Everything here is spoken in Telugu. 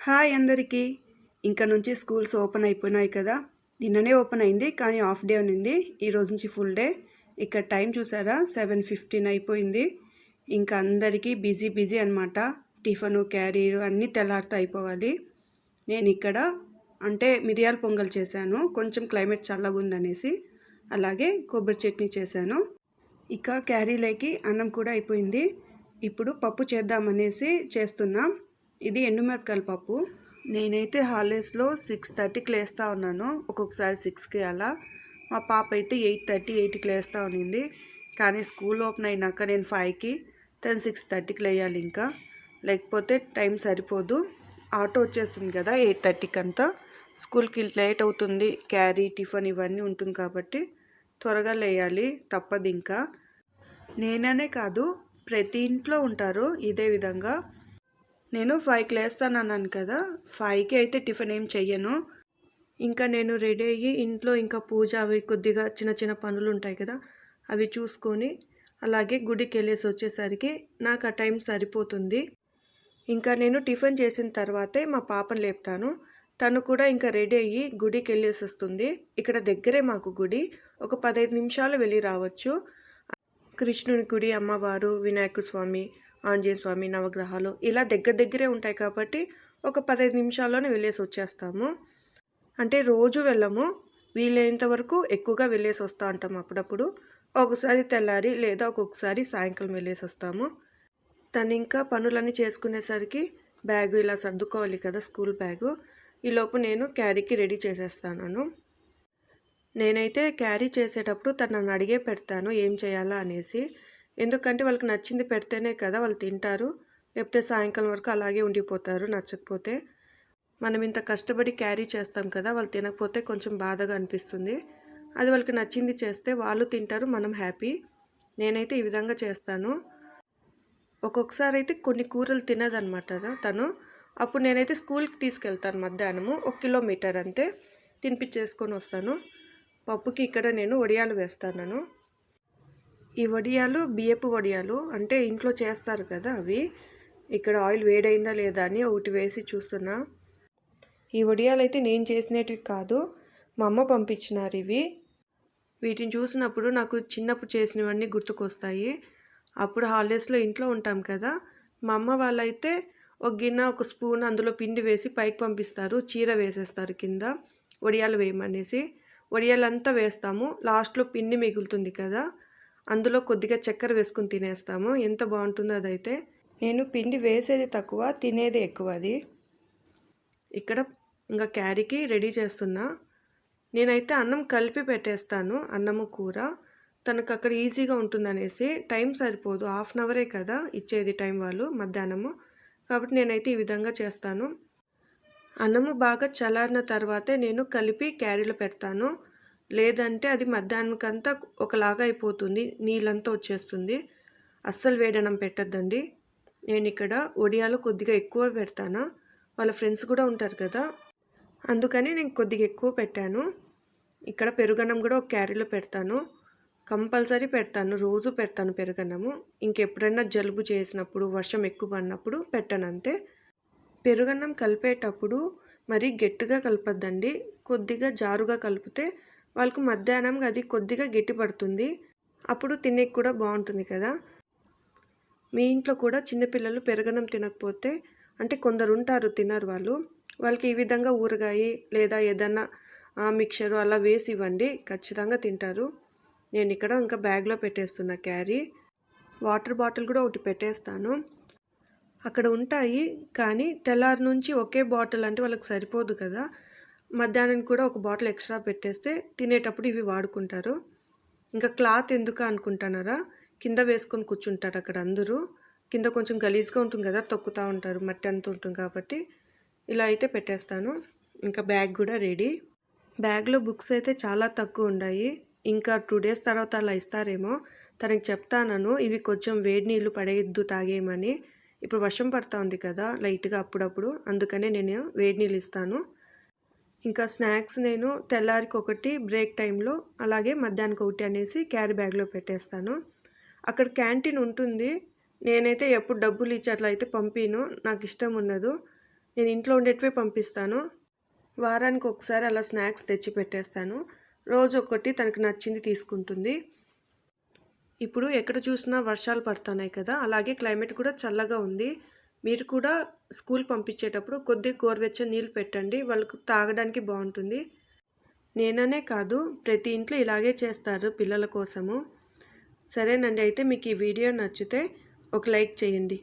హాయ్ అందరికీ. ఇంకా నుంచి స్కూల్స్ ఓపెన్ అయిపోయినాయి కదా. నిన్ననే ఓపెన్ అయింది కానీ హాఫ్ డే ఉన్నింది ఈ రోజు నుంచి ఫుల్ డే. ఇక్కడ టైం చూసారా? సెవెన్ ఫిఫ్టీన్ అయిపోయింది. ఇంకా అందరికీ బిజీ బిజీ అనమాట టిఫను క్యారీర్ అన్నీ తెల్లారితో అయిపోవాలి. నేను ఇక్కడ అంటే మిరియాల పొంగల్ చేశాను. కొంచెం క్లైమేట్ చల్లగా ఉందనేసి. అలాగే కొబ్బరి చట్నీ చేశాను. ఇక క్యారీలోకి అన్నం కూడా అయిపోయింది. ఇప్పుడు పప్పు చేద్దామనేసి చేస్తున్నాం. ఇది ఎండుమిరపకాయల పప్పు. నేనైతే హాలిడేస్లో సిక్స్ థర్టీకి లేస్తూ ఉన్నాను. ఒక్కొక్కసారి సిక్స్కి అలా. మా పాప అయితే ఎయిట్ థర్టీ ఎయిట్కి లేస్తూ ఉన్నింది. కానీ స్కూల్ ఓపెన్ అయినాక నేను ఫైవ్కి తను సిక్స్ థర్టీకి లేయాలి ఇంకా. లేకపోతే టైం సరిపోదు. ఆటో వచ్చేస్తుంది కదా ఎయిట్ థర్టీకి అంతా. స్కూల్కి లేట్ అవుతుంది. క్యారీ టిఫిన్ ఇవన్నీ ఉంటుంది కాబట్టి త్వరగా లేయాలి. తప్పదు ఇంకా. నేననే కాదు ప్రతి ఇంట్లో ఉంటారు. ఇదే విధంగా నేను ఫైవ్కి లేస్తాను అన్నాను కదా ఫైవ్కి అయితే టిఫిన్ ఏం చెయ్యను. ఇంకా నేను రెడీ అయ్యి ఇంట్లో ఇంకా పూజ అవి కొద్దిగా చిన్న చిన్న పనులు ఉంటాయి కదా అవి చూసుకొని అలాగే గుడికి వెళ్ళేసి వచ్చేసరికి నాకు ఆ టైం సరిపోతుంది. ఇంకా నేను టిఫిన్ చేసిన తర్వాతే మా పాపను లేపుతాను. తను కూడా ఇంకా రెడీ అయ్యి గుడికి వెళ్ళేసి వస్తుంది. ఇక్కడ దగ్గరే మాకు గుడి ఒక పదహైదు నిమిషాలు వెళ్ళి రావచ్చు. కృష్ణుని గుడి అమ్మవారు వినాయక స్వామి ఆంజనేయ స్వామి నవగ్రహాలు ఇలా దగ్గర దగ్గరే ఉంటాయి కాబట్టి ఒక పదహైదు నిమిషాల్లోనే వెళ్ళేసి వచ్చేస్తాము. అంటే రోజు వెళ్ళము. వీలైనంత వరకు ఎక్కువగా వెళ్ళేసి వస్తూ ఉంటాం అప్పుడప్పుడు. ఒకసారి తెల్లారి లేదా ఒక్కొక్కసారి సాయంకాలం వెళ్ళేసి వస్తాము. తను ఇంకా పనులన్నీ చేసుకునేసరికి బ్యాగు ఇలా సర్దుకోవాలి కదా స్కూల్ బ్యాగు. ఈలోపు నేను క్యారీకి రెడీ చేసేస్తాను. నేనైతే క్యారీ చేసేటప్పుడు తను నన్ను అడిగే పెడతాను ఏం చేయాలా అనేసి. ఎందుకంటే వాళ్ళకి నచ్చింది పెడితేనే కదా వాళ్ళు తింటారు. లేకపోతే సాయంకాలం వరకు అలాగే ఉండిపోతారు నచ్చకపోతే. మనం ఇంత కష్టపడి క్యారీ చేస్తాం కదా వాళ్ళు తినకపోతే కొంచెం బాధగా అనిపిస్తుంది. అది వాళ్ళకి నచ్చింది చేస్తే వాళ్ళు తింటారు మనం హ్యాపీ. నేనైతే ఈ విధంగా చేస్తాను. ఒక్కొక్కసారి అయితే కొన్ని కూరలు తినదనమాట తను. అప్పుడు నేనైతే స్కూల్కి తీసుకెళ్తాను మధ్యాహ్నము ఒక కిలోమీటర్ అంతే. తినిపించేసుకొని వస్తాను. పప్పుకి ఇక్కడ నేను వడియాలు వేస్తాను. ఈ వడియాలు బియ్యపు వడియాలు అంటే ఇంట్లో చేస్తారు కదా అవి. ఇక్కడ ఆయిల్ వేడైందా లేదా అని ఒకటి వేసి చూస్తున్నా. ఈ వడియాలు అయితే నేను చేసినవి కాదు మా అమ్మ పంపించినారు ఇవి. వీటిని చూసినప్పుడు నాకు చిన్నప్పుడు చేసినవన్నీ గుర్తుకొస్తాయి. అప్పుడు హాలిడేస్లో ఇంట్లో ఉంటాం కదా. మా అమ్మ వాళ్ళైతే ఒక గిన్నె ఒక స్పూన్ అందులో పిండి వేసి పైకి పంపిస్తారు చీర వేసేస్తారు కింద వడియాలు వేయమనేసి. వడియాలంతా వేస్తాము లాస్ట్లో పిండి మిగులుతుంది కదా. అందులో కొద్దిగా చక్కెర వేసుకుని తినేస్తాము. ఎంత బాగుంటుందో అదైతే. నేను పిండి వేసేది తక్కువ తినేది ఎక్కువ అది. ఇక్కడ ఇంకా క్యారీకి రెడీ చేస్తున్నా. నేనైతే అన్నం కలిపి పెట్టేస్తాను అన్నము కూర. తనకు అక్కడ ఈజీగా ఉంటుందనేసి టైం సరిపోదు హాఫ్ అన్ అవరే కదా ఇచ్చేది టైం వాళ్ళు మధ్యాహ్నము. కాబట్టి నేనైతే ఈ విధంగా చేస్తాను. అన్నము బాగా చల్లారిన తర్వాతే నేను కలిపి క్యారీలో పెడతాను. లేదంటే అది మధ్యాహ్నంకంతా ఒకలాగా అయిపోతుంది నీళ్ళంతా వచ్చేస్తుంది. అస్సలు వేడనం పెట్టద్దండి. నేను ఇక్కడ ఒడియాలో కొద్దిగా ఎక్కువ పెడతాను? వాళ్ళ ఫ్రెండ్స్ కూడా ఉంటారు కదా. అందుకని నేను కొద్దిగా ఎక్కువ పెట్టాను. ఇక్కడ పెరుగన్నం కూడా ఒక క్యారీలో పెడతాను. కంపల్సరీ పెడతాను రోజు పెడతాను పెరుగన్నము. ఇంకెప్పుడైనా జలుబు చేసినప్పుడు వర్షం ఎక్కువ పడినప్పుడు పెట్టను అంతే పెరుగన్నం కలిపేటప్పుడు మరి గట్టిగా కలపద్దండి. కొద్దిగా జారుగా కలిపితే వాళ్ళకు మధ్యాహ్నం అది కొద్దిగా గట్టి పడుతుంది. అప్పుడు తినేకి కూడా బాగుంటుంది కదా. మీ ఇంట్లో కూడా చిన్నపిల్లలు పెరగనం తినకపోతే అంటే కొందరు ఉంటారు తినరు వాళ్ళు. వాళ్ళకి ఈ విధంగా ఊరగాయ లేదా ఏదన్నా మిక్చరు అలా వేసి ఇవ్వండి ఖచ్చితంగా తింటారు. నేను ఇక్కడ ఇంకా బ్యాగ్లో పెట్టేస్తున్నా క్యారీ. వాటర్ బాటిల్ కూడా ఒకటి పెట్టేస్తాను. అక్కడ ఉంటాయి కానీ తెల్లారి నుంచి ఒకే బాటిల్ అంటే వాళ్ళకి సరిపోదు కదా. మధ్యాహ్నం కూడా ఒక బాటిల్ ఎక్స్ట్రా పెట్టేస్తే తినేటప్పుడు ఇవి వాడుకుంటారు. ఇంకా క్లాత్ ఎందుకు అనుకుంటున్నారా? కింద వేసుకొని కూర్చుంటారు అక్కడ అందరూ. కింద కొంచెం గలీజ్గా ఉంటుంది కదా తొక్కుతూ ఉంటారు మట్టి అంత ఉంటుంది కాబట్టి. ఇలా అయితే పెట్టేస్తాను. ఇంకా బ్యాగ్ కూడా రెడీ. బ్యాగ్లో బుక్స్ అయితే చాలా తక్కువ ఉన్నాయి ఇంకా టూ డేస్ తర్వాత అలా ఇస్తారేమో. తనకి చెప్తానను ఇవి కొంచెం వేడి నీళ్ళు పడేయద్దు తాగేయమని. ఇప్పుడు వర్షం పడుతూ ఉంది కదా లైట్గా అప్పుడప్పుడు. అందుకనే నేను వేడి నీళ్ళు ఇస్తాను. ఇంకా స్నాక్స్ నేను తెల్లారికి ఒకటి బ్రేక్ టైంలో అలాగే మధ్యాహ్నం ఒకటి అనేసి క్యారీ బ్యాగ్లో పెట్టేస్తాను. అక్కడ క్యాంటీన్ ఉంటుంది. నేనైతే ఎప్పుడు డబ్బులు ఇచ్చి అట్లా అయితే పంపిను నాకు ఇష్టం ఉండదు. నేను ఇంట్లో ఉండేటివే పంపిస్తాను. వారానికి ఒకసారి అలా స్నాక్స్ తెచ్చి పెట్టేస్తాను. రోజు ఒకటి తనకు నచ్చింది తీసుకుంటుంది. ఇప్పుడు ఎక్కడ చూసినా వర్షాలు పడుతున్నాయి కదా అలాగే క్లైమేట్ కూడా చల్లగా ఉంది. మీరు కూడా స్కూల్ పంపించేటప్పుడు కొద్దిగా గోరువెచ్చని నీళ్ళు పెట్టండి వాళ్ళకు తాగడానికి బాగుంటుంది. నేననే కాదు ప్రతి ఇంట్లో ఇలాగే చేస్తారు పిల్లల కోసము. సరేనండి అయితే మీకు ఈ వీడియో నచ్చితే ఒక లైక్ చేయండి.